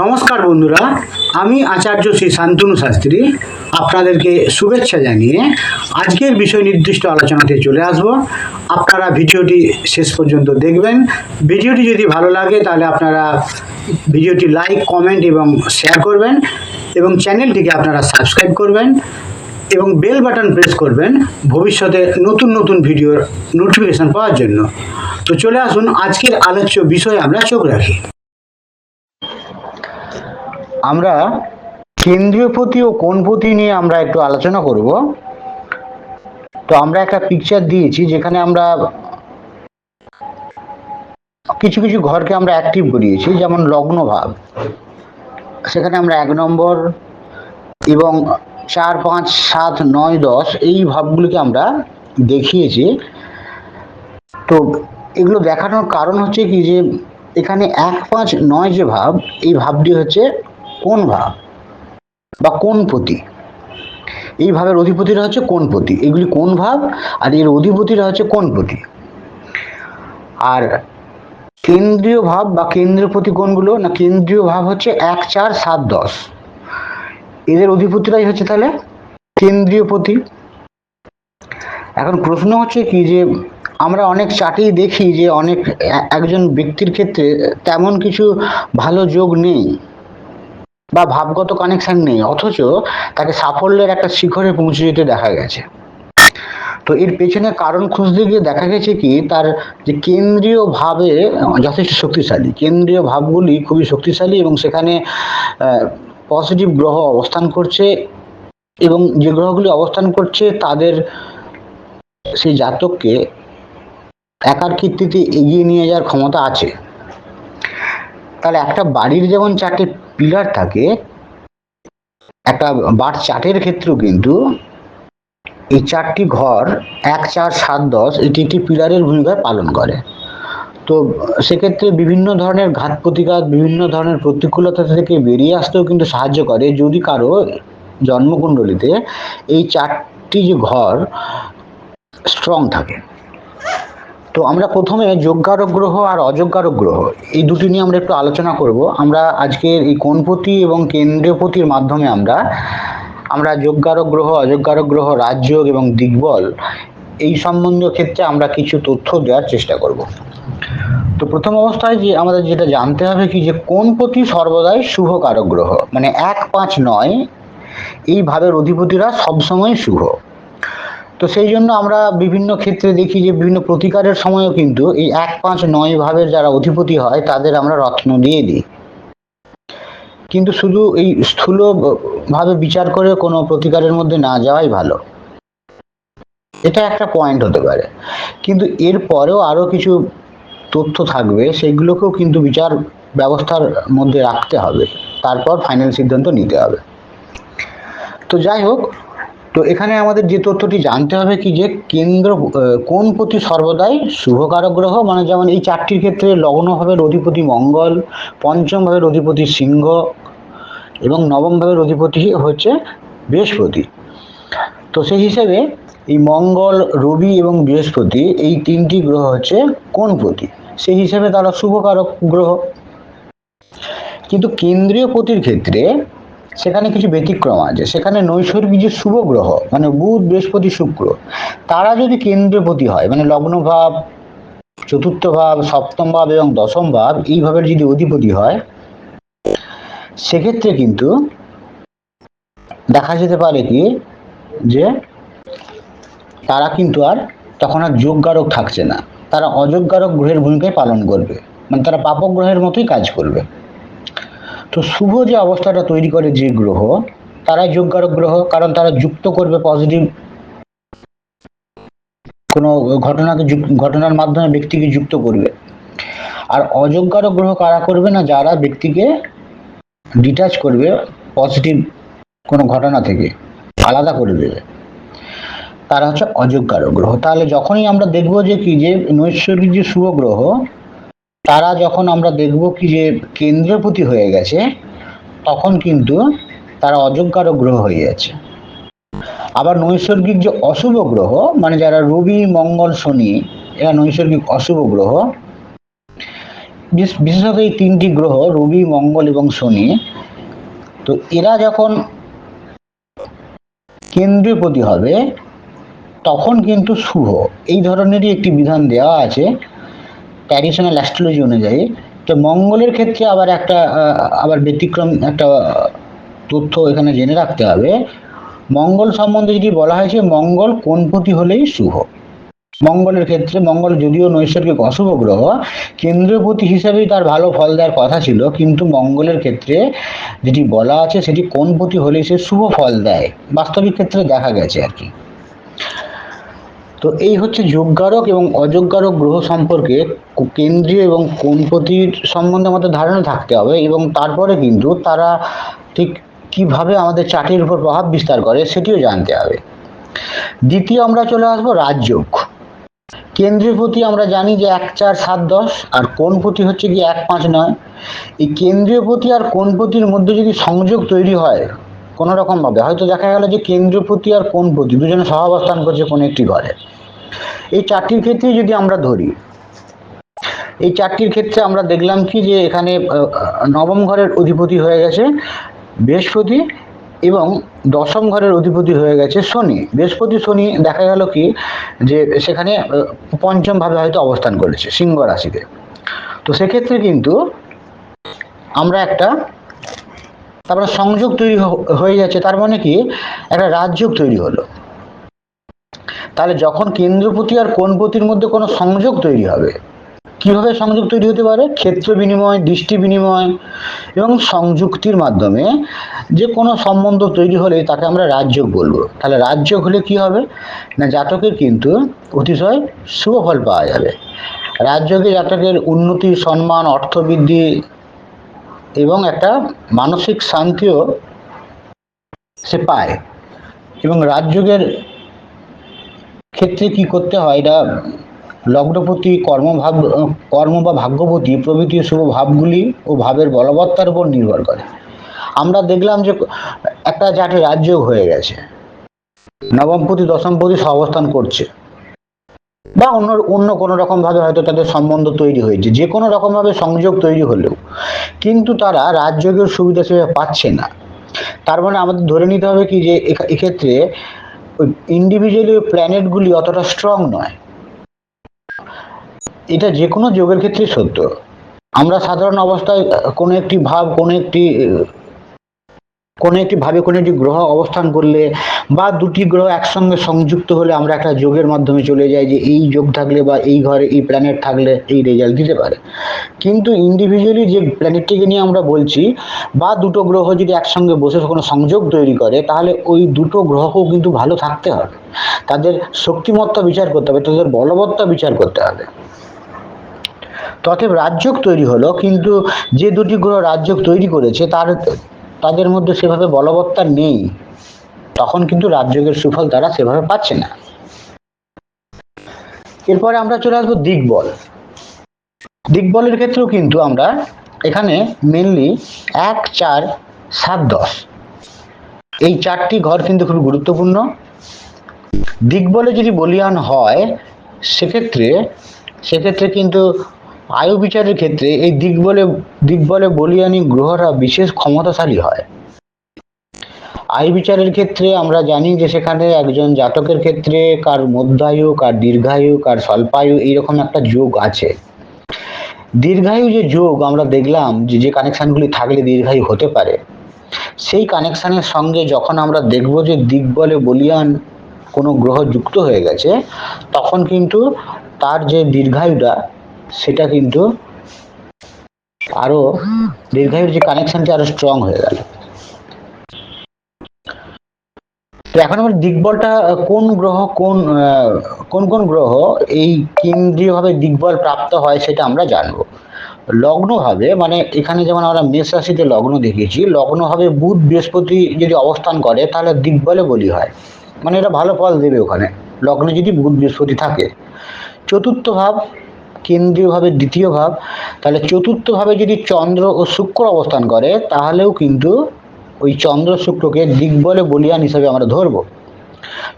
নমস্কার বন্ধুরা, আমি আচার্য শ্রী শান্তনু শাস্ত্রী। আপনাদেরকে শুভেচ্ছা জানিয়ে আজকের বিষয় নির্দিষ্ট আলোচনাতে চলে আসব। আপনারা ভিডিওটি শেষ পর্যন্ত দেখবেন। ভিডিওটি যদি ভালো লাগে, তাহলে আপনারা ভিডিওটি লাইক, কমেন্ট এবং শেয়ার করবেন এবং চ্যানেলটিকে আপনারা সাবস্ক্রাইব করবেন এবং বেল বাটন প্রেস করবেন ভবিষ্যতে নতুন নতুন ভিডিওর নোটিফিকেশন পাওয়ার জন্য। তো চলে আসুন, আজকের আলোচ্য বিষয়ে আমরা চোখ রাখি। আমরা কেন্দ্রীয় পতি ও কোন পতি নিয়ে আমরা একটু আলোচনা করব? তো আমরা একটা পিকচার দিয়েছি যেখানে আমরা কিছু কিছু ঘরকে আমরা অ্যাক্টিভ করিয়েছি, যেমন লগ্ন ভাব। সেখানে আমরা এক নম্বর এবং চার, পাঁচ, সাত, নয়, দশ এই ভাবগুলিকে আমরা দেখিয়েছি। তো এগুলো দেখানোর কারণ হচ্ছে কি যে এখানে এক, পাঁচ, নয় যে ভাব, এই ভাবটি হচ্ছে কোন ভাব বা কোন পতি এই ভাবের অধিপতিরা হচ্ছে কোন পতি এগুলি কোন ভাব? আর এর অধিপতিরা হচ্ছে কোন পতি আর কেন্দ্রীয় ভাব বা কেন্দ্রীয় পতি কোনগুলো না কেন্দ্রীয় ভাব হচ্ছে এক, চার, সাত, দশ। এদের অধিপতিরাই হচ্ছে তাহলে কেন্দ্রীয় পতি এখন প্রশ্ন হচ্ছে কি যে আমরা অনেক চাটেই দেখি যে অনেক একজন ব্যক্তির ক্ষেত্রে তেমন কিছু ভালো যোগ নেই। বা ভাবগত কানেকশন নেই, অথচ তাকে সাফল্যের একটা শিখরে পৌঁছে যেতে দেখা গেছে। তো এর পেছনে কারণ খুঁজতে গিয়ে দেখা গেছে কি, তার যে কেন্দ্রীয় ভাবে যথেষ্ট শক্তিশালী, কেন্দ্রীয় ভাবগুলি খুবই শক্তিশালী এবং সেখানে পজিটিভ গ্রহ অবস্থান করছে এবং যে গ্রহগুলি অবস্থান করছে তাদের সেই জাতককে একার কীর্তিতে এগিয়ে নিয়ে যাওয়ার ক্ষমতা আছে। তাহলে একটা বাড়ির যেমন চারটে পিলার থাকে, একটা বাট চার্টের ক্ষেত্রেও কিন্তু এই চারটি ঘর এক, চার, সাত, দশ এটি একটি পিলারের ভূমিকা পালন করে। তো সেক্ষেত্রে বিভিন্ন ধরনের ঘাত প্রতিঘাত, বিভিন্ন ধরনের প্রতিকূলতা থেকে বেরিয়ে আসতেও কিন্তু সাহায্য করে। যদি কারও জন্মকুণ্ডলিতে এই চারটি যে ঘর স্ট্রং থাকে তো আমরা প্রথমে যোগ্যারক গ্রহ আর অযোগ্যারক গ্রহ এই দুটি নিয়ে আমরা একটু আলোচনা করব। আমরা আজকের এই কোনপতি এবং কেন্দ্রপতির মাধ্যমে আমরা আমরা যোগ্যারক গ্রহ অযোগ্যারক গ্রহ রাজযোগ এবং দিগ্বল, এই সম্বন্ধীয় ক্ষেত্রে আমরা কিছু তথ্য দেওয়ার চেষ্টা করব। তো প্রথম অবস্থায় যে আমাদের যেটা জানতে হবে কি যে কোন প্রতি সর্বদাই শুভকারক গ্রহ মানে এক পাঁচ নয়, এই ভাবের অধিপতিরা সবসময় শুভ। তো সেই জন্য আমরা বিভিন্ন ক্ষেত্রে দেখি যে বিভিন্ন প্রতিকারের সময়ও কিন্তু এই এক পাঁচ নয় ভাবের যারা অধিপতি হয়, তাদের আমরা রত্ন দিয়ে দিই। কিন্তু শুধু এই স্থূল ভাবে বিচার করে কোনো প্রতিকারের মধ্যে না যাওয়াই ভালো। এটা একটা পয়েন্ট হতে পারে। কিন্তু এর পরেও আরও কিছু তথ্য থাকবে, সেগুলোকেও কিন্তু বিচার ব্যবস্থার মধ্যে রাখতে হবে। তারপর ফাইনাল সিদ্ধান্ত নিতে হবে। তো যাই হোক তো এখানে আমাদের যে তথ্যটি জানতে হবে কি যে কেন্দ্র কোন প্রতি সর্বদাই শুভকারক গ্রহ মানে যেমন এই চারটির ক্ষেত্রে লগ্ন ভাবের অধিপতি মঙ্গল, পঞ্চম ভাবের অধিপতি সিংহ এবং নবম ভাবের অধিপতি হচ্ছে বৃহস্পতি। তো সেই হিসেবে এই মঙ্গল, রবি এবং বৃহস্পতি এই তিনটি গ্রহ হচ্ছে কোন প্রতি সেই হিসেবে তারা শুভকারক গ্রহ। কিন্তু কেন্দ্রীয় পতির ক্ষেত্রে সেখানে কিছু ব্যতিক্রম আছে। সেখানে নৈসর্গিক যে শুভ গ্রহ মানে বুধ, বৃহস্পতি, শুক্র, তারা যদি কেন্দ্রীয় পতি হয় মানে লগ্ন ভাব, চতুর্থ ভাব, সপ্তম ভাব এবং দশম ভাব এইভাবে যদি অধিপতি হয়, সেক্ষেত্রে কিন্তু দেখা যেতে পারে কি, যে তারা কিন্তু আর তখন আর যোগ্যারক থাকছে না। তারা অযোগ্যারক গ্রহের ভূমিকায় পালন করবে। মানে তারা পাপক গ্রহের মতোই কাজ করবে। তো শুভ যে অবস্থাটা তৈরি করে যে গ্রহ, তারাই যোগ্যারক গ্রহ, কারণ তারা যুক্ত করবে পজিটিভ কোনো ঘটনাকে ঘটনার মাধ্যমে ব্যক্তিকে যুক্ত করবে। আর অযোগ্যারক গ্রহ কারা করবে না? যারা ব্যক্তিকে ডিটাচ করবে পজিটিভ কোনো ঘটনা থেকে, আলাদা করে দেবে। তারা হচ্ছে অযোগ্যারক গ্রহ। তাহলে যখনই আমরা দেখব যে কি, যে নৈসর্গিক যে শুভ গ্রহ তারা যখন আমরা দেখব কি যে কেন্দ্রপতি হয়ে গেছে, তখন কিন্তু তারা অযোগ্যারক গ্রহ হয়ে যাচ্ছে। আবার নৈসর্গিক যে অশুভ গ্রহ মানে যারা রবি, মঙ্গল, শনি, এরা নৈসর্গিক অশুভ গ্রহ। বিশ- বিশেষত এই তিনটি গ্রহ, রবি, মঙ্গল এবং শনি, তো এরা যখন কেন্দ্রীয়পতি হবে, তখন কিন্তু শুভ। এই ধরনেরই একটি বিধান দেওয়া আছে। ট্র্যাডিশনাল অ্যাস্ট্রোলজি অনুযায়ী, তো মঙ্গলের ক্ষেত্রে আবার একটা আবার ব্যতিক্রম একটা তথ্য এখানে জেনে রাখতে হবে। মঙ্গল সম্বন্ধে যদি বলা হয়েছে মঙ্গল কোনপতি হলেই শুভ। মঙ্গলের ক্ষেত্রে, মঙ্গল যদিও নৈসর্গিক অশুভ গ্রহ কেন্দ্রপতি হিসেবেই তার ভালো ফল দেওয়ার কথা ছিল, কিন্তু মঙ্গলের ক্ষেত্রে যেটি বলা আছে সেটি কোন কোনপতি হলেই সে শুভ ফল দেয়, বাস্তবিক ক্ষেত্রে দেখা গেছে আর কি। তো এই হচ্ছে যোগ্যারক এবং অযোগ্যারক গ্রহ সম্পর্কে কেন্দ্রীয় এবং কোনপতির সম্বন্ধে আমাদের ধারণা থাকতে হবে এবং তারপরে কিন্তু তারা ঠিক কীভাবে আমাদের চার্টের উপর প্রভাব বিস্তার করে সেটিও জানতে হবে। দ্বিতীয় আমরা চলে আসব রাজযোগ। কেন্দ্রীয় পতি আমরা জানি যে এক, চার, সাত, দশ আর কোন পতি হচ্ছে কি এক, পাঁচ, নয়। এই কেন্দ্রীয় পতি আর কোন পতির মধ্যে যদি সংযোগ তৈরি হয় কোনো রকম ভাবে হয়তো দেখা গেল যে কেন্দ্রপতি আর কোন প্রতি দুজনে সহাবস্থান করছে কোনো একটি ঘরে। এই চারটির ক্ষেত্রেই যদি আমরা ধরি এই চারটির ক্ষেত্রে আমরা দেখলাম কি যে এখানে নবম ঘরের অধিপতি হয়ে গেছে বৃহস্পতি এবং দশম ঘরের অধিপতি হয়ে গেছে শনি। বৃহস্পতি শনি দেখা গেল কি যে সেখানে আহ, পঞ্চম ভাবে হয়তো অবস্থান করেছে সিংহ রাশিতে। তো সেক্ষেত্রে কিন্তু আমরা একটা তারপরে সংযোগ তৈরি হয়ে যাচ্ছে, তার মানে কি? একটা রাজযোগ তৈরি হলো। তাহলে যখন কেন্দ্রপতি আর কোণপতির মধ্যে কোনো সংযোগ তৈরি হবে, কীভাবে সংযোগ তৈরি হতে পারে? ক্ষেত্র বিনিময়, দৃষ্টি বিনিময় এবং সংযুক্তির মাধ্যমে যে কোনো সম্বন্ধ তৈরি হলে তাকে আমরা রাজযোগ বলব। তাহলে রাজযোগ হলে কি হবে? না, জাতকের কিন্তু অতিশয় শুভ ফল পাওয়া যাবে। রাজযোগে জাতকের উন্নতি, সম্মান, অর্থবৃদ্ধি এবং একটা মানসিক শান্তিও সে পায়। এবং রাজযোগের ক্ষেত্রে কি করতে হয়? এটা লগ্নপতি, কর্মভাব, কর্ম বা ভাগ্যপতি, প্রভৃতি শুভ ভাবগুলি ও ভাবের বলবত্তার উপর নির্ভর করে। আমরা দেখলাম যে একটা চারটে রাজ্য হয়ে গেছে। নবমপতি দশমপতি অবস্থান করছে। বা অন্য অন্য কোনো রকম ভাবে হয়তো তাদের সম্বন্ধ তৈরি হয়েছে। যে কোনো রকম ভাবে সংযোগ তৈরি হলেও কিন্তু তারা রাজযোগের সুবিধা সেভাবে পাচ্ছে না। তার মানে আমাদের ধরে নিতে হবে কি যে এক্ষেত্রে ইন্ডিভিজুয়ালি প্ল্যানেটগুলি অতটা স্ট্রং নয়। এটা যে কোনো যোগের ক্ষেত্রে সত্য। আমরা সাধারণ অবস্থায় কোনো একটি ভাব, কোনো একটি কোনো একটি ভাবে কোনো একটি গ্রহ অবস্থান করলে বা দুটি গ্রহ একসঙ্গে সংযুক্ত হলে আমরা একটা যোগের মাধ্যমে চলে যাই যে এই যোগ থাকলে বা এই ঘরে এই প্ল্যানেট থাকলে এই রেজাল্ট দিতে পারে। কিন্তু ইন্ডিভিজুয়ালি যে প্ল্যানেটটিকে নিয়ে আমরা বলছি বা দুটো গ্রহ যদি একসঙ্গে বসে কোনো সংযোগ তৈরি করে, তাহলে ওই দুটো গ্রহকেও কিন্তু ভালো থাকতে হবে। তাদের শক্তিমত্তা বিচার করতে হবে, তাদের বলবত্তা বিচার করতে হবে। তথেব রাজযোগ তৈরি হলো, কিন্তু যে দুটি গ্রহ রাজযোগ তৈরি করেছে, তার তাদের মধ্যে সেভাবে বলবত্তা নেই। তখন কিন্তু রাজযোগের সুফল তারা সেভাবে পাচ্ছে না। এরপরে আমরা চলে আসব দিকবল। দিকবলের ক্ষেত্রেও কিন্তু আমরা এখানে মেনলি এক, চার, সাত, দশ। এই চারটি ঘর কিন্তু খুব গুরুত্বপূর্ণ। দিকবলে যদি বলিয়ান হয়, সেক্ষেত্রে সেক্ষেত্রে কিন্তু আয়ু বিচারের ক্ষেত্রে এই দিকবলে দিকবলে বলিয়ানি গ্রহরা বিশেষ ক্ষমতাশালী হয়। আয়ু বিচারের ক্ষেত্রে আমরা জানি যে সেখানে একজন জাতকের ক্ষেত্রে কার মধ্যায়ু, কার দীর্ঘায়ু, কার স্বল্পায়ু এইরকম একটা যোগ আছে। দীর্ঘায়ু যে যোগ আমরা দেখলাম যে যে কানেকশনগুলি থাকলে দীর্ঘায়ু হতে পারে, সেই কানেকশনের সঙ্গে যখন আমরা দেখব যে দিকবলে বলিয়ান কোনো গ্রহ যুক্ত হয়ে গেছে, তখন কিন্তু তার যে দীর্ঘায়ুটা সেটা কিন্তু আরও দীর্ঘায়ুর যে কানেকশনটা আরও স্ট্রং হয়ে গেল। এখন আমরা দিকবলটা কোন গ্রহ, কোন কোন কোন গ্রহ এই কেন্দ্রীয়ভাবে দিকবল প্রাপ্ত হয় সেটা আমরা জানব। লগ্নভাবে মানে এখানে যেমন আমরা মেষ রাশিতে লগ্ন দেখিয়েছি লগ্নভাবে বুধ বৃহস্পতি যদি অবস্থান করে, তাহলে দিকবলে বলি হয়। মানে এটা ভালো ফল দেবে ওখানে। লগ্নে যদি বুধ বৃহস্পতি থাকে। চতুর্থ ভাব কেন্দ্রীয়ভাবে দ্বিতীয় ভাব, তাহলে চতুর্থ ভাবে যদি চন্দ্র ও শুক্র অবস্থান করে, তাহলেও কিন্তু ওই চন্দ্র শুক্রকে দিকবলে বলিয়ান হিসাবে আমরা ধরবো।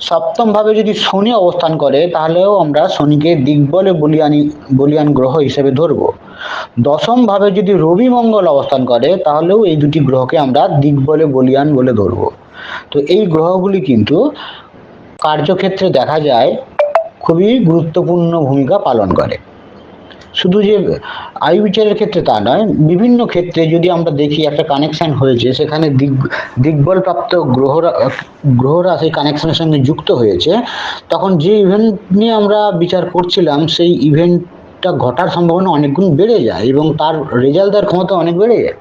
সপ্তম ভাবে যদি শনি অবস্থান করে, তাহলেও আমরা শনিকে দিগ্বলে বলিয়ানি, বলিয়ান গ্রহ হিসেবে ধরব। দশম ভাবে যদি রবি মঙ্গল অবস্থান করে, তাহলেও এই দুটি গ্রহকে আমরা দিগ্বলে বলিয়ান বলে ধরব। তো এই গ্রহগুলি কিন্তু কার্যক্ষেত্রে দেখা যায় খুবই গুরুত্বপূর্ণ ভূমিকা পালন করে। শুধু যে আয়ু বিচারের ক্ষেত্রে তা নয়, বিভিন্ন ক্ষেত্রে যদি আমরা দেখি একটা কানেকশন হয়েছে, সেখানে দিগ, দিগ্বলপ্রাপ্ত গ্রহরা গ্রহরা সেই কানেকশনের সঙ্গে যুক্ত হয়েছে, তখন যে ইভেন্ট নিয়ে আমরা বিচার করছিলাম, সেই ইভেন্টটা ঘটার সম্ভাবনা অনেকগুণ বেড়ে যায় এবং তার রেজাল্ট দেওয়ার ক্ষমতা অনেক বেড়ে যায়।